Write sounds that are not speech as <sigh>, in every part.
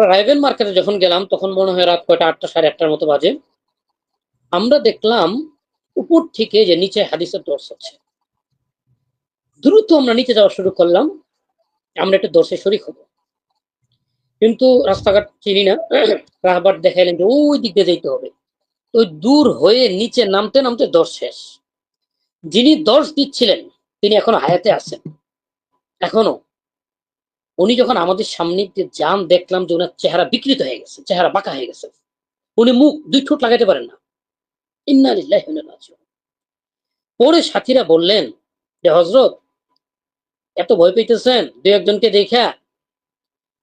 আমরা রাইভেন মার্কেটে যখন গেলাম, তখন মনে হয় রাত কয়টা? আটটা, সাড়ে আটটার মতো বাজে। আমরা দেখলাম উপর থেকে যে নিচে হাদিসের দর্শ হচ্ছে দ্রুত আমরা নিচে যাওয়া শুরু করলাম। আমরা একটা দর্শে শরিক হব। কিন্তু রাস্তাঘাট চিনি না। <clears throat> রাহবার দেখাইলেন যে ওই দিক দিয়ে যেতে হবে। তো দূর হয়ে নিচে নামতে নামতে দর্শ শেষ। যিনি দর্শ দিচ্ছিলেন, তিনি এখন হায়াতে আছেন। এখনও। উনি যখন আমাদের সামনে দিয়ে যান, দেখলাম যে ওনার চেহারা বিকৃত হয়ে গেছে, চেহারা বাঁকা হয়ে গেছে। উনি মুখ দুই ঠোঁট লাগাতে পারেন না। পরে সাথীরা বললেন যে হজরত এত ভয় পেতেছেন দু একজনকে দেখা।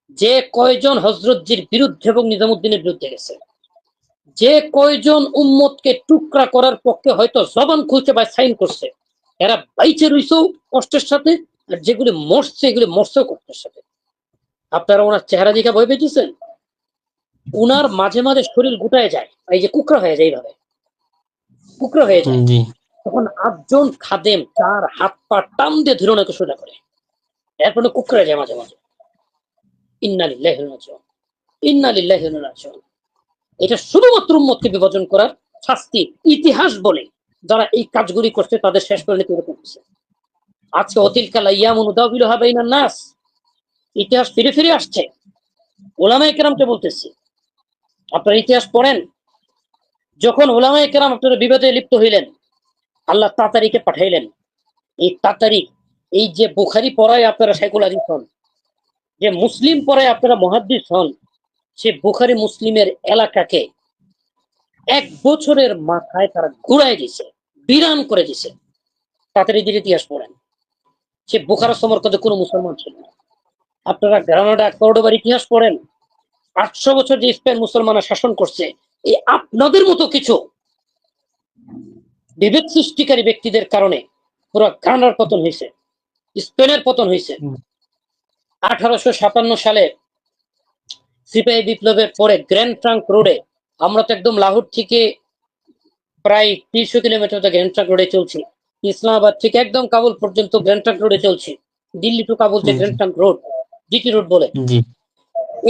যে কয়জন হজরতজির বিরুদ্ধে এবং নিজামুদ্দিনের বিরুদ্ধে গেছে। যে কয়জন উম্মতকে টুকরা করার পক্ষে হয়তো জবান খুলছে বা সাইন করছে। এরা বাইচে রইছেও কষ্টের সাথে আর যেগুলি মরছে এগুলি মরছে কষ্টের সাথে। আপনারা ওনার চেহারা দেখে ভয় পেয়েছেন? উনার মাঝে মাঝে শরীর গুটায় যায় এই যে কুকরা হয়ে যায় এইভাবে। কুকরা হয়ে যায়। তখন আটজন খাদেম তার হাত পা টান দিয়ে ধরে ওনাকে সোজা করে। এরপরে কুকরা যায় মাঝে মাঝে। ইন্নালিল্লাহি ওয়া ইন্না ইলাইহি রাজিউন। ইন্নালিল্লাহি। এটা শুধুমাত্র উম্মতকে বিভাজন করার শাস্তি ইতিহাস বলে যারা এই কাজগুলি করছে তাদের শেষ করে নিতে এরকম হচ্ছে আজকে অতিল কালা ইয়ামুন উদাবিল নাস। ইতিহাস ফিরে ফিরে আসছে। ওলামা একরামকে বলতেছি, আপনারা ইতিহাস পড়েন। যখন ওলামা একরাম আপনারা বিবাদে লিপ্ত হইলেন, আল্লাহ তাতারিকে পাঠাইলেন। এই তাতারি, এই যে বুখারি পড়ায় আপনারা সাইকুল হাদিস হন, যে মুসলিম পড়ায় আপনারা মহাদ্দিস হন, সে বুখারি মুসলিমের এলাকাকে এক বছরের মাথায় তারা ঘুরাই দিছে, বিরান করে দিছে। দির ইতিহাস পড়েন। সে বুখারা সমর্কদে কোনো মুসলমান ছিল না। আপনারা গ্রানাডা কর্ডোবার ইতিহাস পড়েন আটশো বছর যে স্পেন মুসলমানরা শাসন করছে এই আপনাদের মতো কিছু বিভেদ সৃষ্টিকারী ব্যক্তিদের কারণে পুরো গানার পতন হয়েছে স্পেনের পতন হয়েছে। আঠারোশো সাতান্ন সালে সিপাহী বিপ্লবের পরে গ্র্যান্ড ট্রাঙ্ক রোডে আমরা তো একদম লাহোর থেকে প্রায় তিনশো কিলোমিটার গ্র্যান্ড ট্রাঙ্ক রোডে চলছি ইসলামাবাদ থেকে একদম কাবুল পর্যন্ত গ্র্যান্ড ট্রাঙ্ক রোডে চলছি। দিল্লি টু কাবুল যে grand trunk road GT road বলে।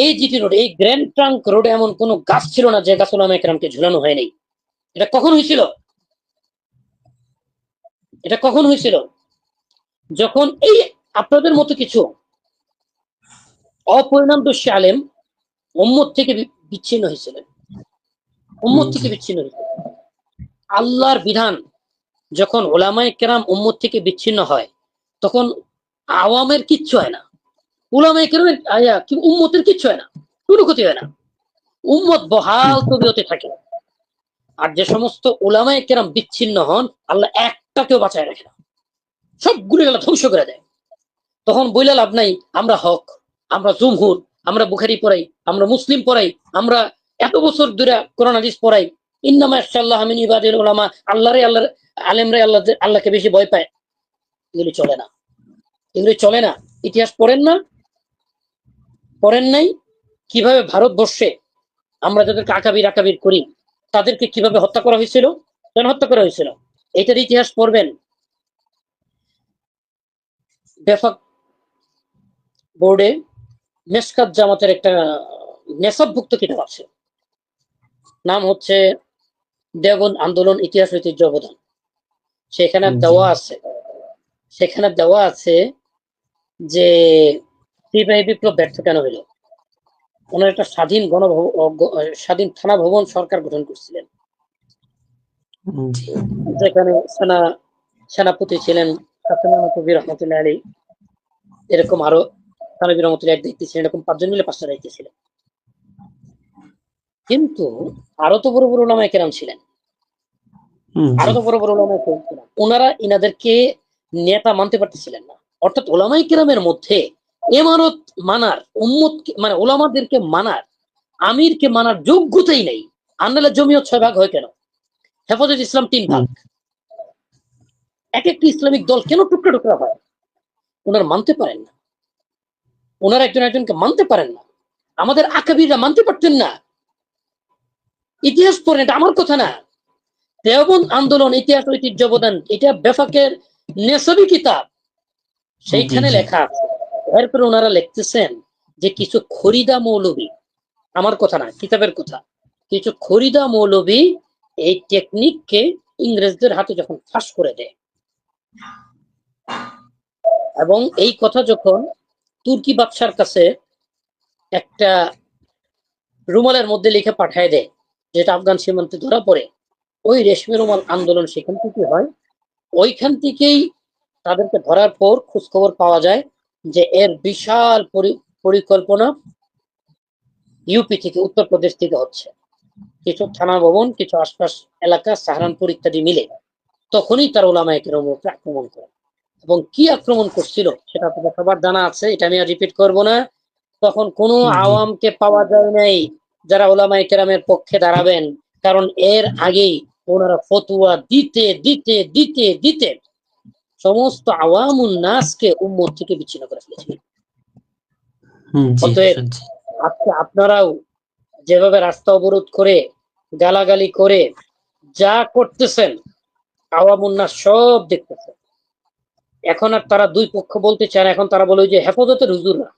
এই জিটি রোড এই গ্র্যান্ড ট্রাঙ্ক রোডে এমন কোনো গাছ ছিল না যে গাছ ওলামা একরামকে ঝুলানো হয়নি। এটা কখন হয়েছিল? এটা কখন হয়েছিল? যখন এই আপনাদের মতো কিছু অপরিণাম অপরিণামদর্শী আলেম উম্মত থেকে বিচ্ছিন্ন হয়েছিলেন। উম্মত থেকে বিচ্ছিন্ন হয়েছিলেন। আল্লাহর বিধান যখন ওলামায় কেরাম উম্মত থেকে বিচ্ছিন্ন হয় তখন আওয়ামের কিচ্ছু হয় না। ওলামায়ে কেরামের আয়া, কি উম্মতের কিচ্ছু হয় না। কোনো ক্ষতি হয় না। উম্মত বহাল তবিয়তে থাকে। আর যে সমস্ত ওলামায়ে কেরাম বিচ্ছিন্ন হন আল্লাহ একটাকেও বাঁচায় রাখে না। সবগুলো আল্লাহ ধ্বংস করে দেয়। তখন বইলা লাভ নাই আমরা হক আমরা জুমহুর আমরা বুখারি পড়াই আমরা মুসলিম পড়াই আমরা এত বছর ধরে কোরআন হাদিস পড়াই ইন্নামা ইনশাআল্লাহ আমিন ইবাদিল উলামা, আল্লাহরে আল্লাহ আলেমরে আল্লাহ আল্লাহকে বেশি ভয় পায়। এগুলি চলে না। এগুলি চলে না। ইতিহাস পড়েন না? পড়েন নাই? কীভাবে ভারতবর্ষে আমরা যাদেরকে আকাবির আকাবির করি, তাদেরকে কীভাবে হত্যা করা হয়েছিল? কেন হত্যা করা হয়েছিল? এটার ইতিহাস পড়বেন। বেফাক বোর্ডে মেসকাত জামাতের একটা নেশাবভুক্ত কিতাব আছে। নাম হচ্ছে দেবন আন্দোলন ইতিহাস ঐতিহ্য অবদান সেখানে দেওয়া আছে সেখানে দেওয়া আছে যে সিপাহী বিপ্লব ব্যর্থ কেন হইল? ওনার একটা স্বাধীন গণ স্বাধীন থানা ভবন সরকার গঠন করছিলেন। যেখানে সেনা সেনাপতি ছিলেন কবির রহমতুল্লাহ আলী। এরকম আরও তানবির রহমতুল্লাহ এক দায়িত্বে ছিলেন এরকম পাঁচজন মিলে পাঁচটা দায়িত্বে ছিলেন। কিন্তু আরও তো বড় বড় ওলামায়ে কেরাম ছিলেন। আরও তো বড় বড় ওলামায়ে কেরাম ওনারা ইনাদেরকে নেতা মানতে পারতেছিলেন না। অর্থাৎ ওলামাই কেরামের মধ্যে এমানত মানার উম্মত মানে ওলামাদেরকে মানার আমিরকে মানার যোগ্যতাই নেই। আন্নালে জমিয়ত ছয় ভাগ হয় কেন? হেফাজত ইসলাম তিন ভাগ। এক একটি ইসলামিক দল কেন টুকরা টুকরা হয়? ওনারা মানতে পারেন না। ওনারা একজন একজনকে মানতে পারেন না। আমাদের আকাবিরা মানতে পারতেন না। ইতিহাস পড়েন এটা আমার কথা না। দেওবন্দ আন্দোলন ইতিহাস ঐতিহ্য অবদান এটা বেফাকের নেসবি কিতাব সেইখানে। লেখা আছে এরপরে ওনারা লিখতেছেন যে কিছু খরিদা মৌলবী আমার কথা না কিতাবের কথা কিছু খরিদা মৌলবী এই টেকনিককে ইংরেজদের হাতে যখন ফাঁস করে দেয় এবং এই কথা যখন তুর্কি বাদশার কাছে একটা রুমালের মধ্যে লিখে পাঠায় দেয় যেটা আফগান সীমান্তে ধরা পড়ে ওই রেশমি রুমাল আন্দোলন সেখান থেকে হয়। ওইখান থেকেই তাদেরকে ধরার পর খোঁজখবর পাওয়া যায় যে এর বিশাল পরি- পরিকল্পনা ইউপি থেকে উত্তরপ্রদেশ থেকে হচ্ছে। কিছু থানা ভবন কিছু আশপাশ এলাকা সাহারানপুর ইত্যাদি মিলে তখনই তার ওলামায়কের উপরে আক্রমণ করে। এবং কি আক্রমণ করছিল সেটা আপনাদের সবার জানা আছে এটা আমি আর রিপিট করব না। তখন কোনো আওয়ামকে পাওয়া যায় নাই যারা ওলামাই কেরামের পক্ষে দাঁড়াবেন। কারণ এর আগেই ওনারা ফতুয়া দিতে দিতে দিতে দিতে সমস্ত আওয়ামুন নাসকে উম্মত থেকে বিচ্ছিন্ন করে ফেলেছিলেন অতএব আজকে আপনারাও যেভাবে রাস্তা অবরোধ করে গালাগালি করে যা করতেছেন আওয়ামুন্না সব দেখতেছে এখন আর তারা দুই পক্ষ বলতে চায় না এখন তারা বলে ওই যে হেফাজতের হুজুররা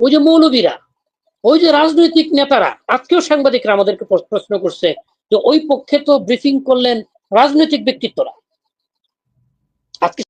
ওই যে মৌলবীরা ওই যে রাজনৈতিক নেতারা আজকেও সাংবাদিকরা আমাদেরকে প্রশ্ন করছে যে ওই পক্ষে তো ব্রিফিং করলেন রাজনৈতিক ব্যক্তিত্বরা। আজকে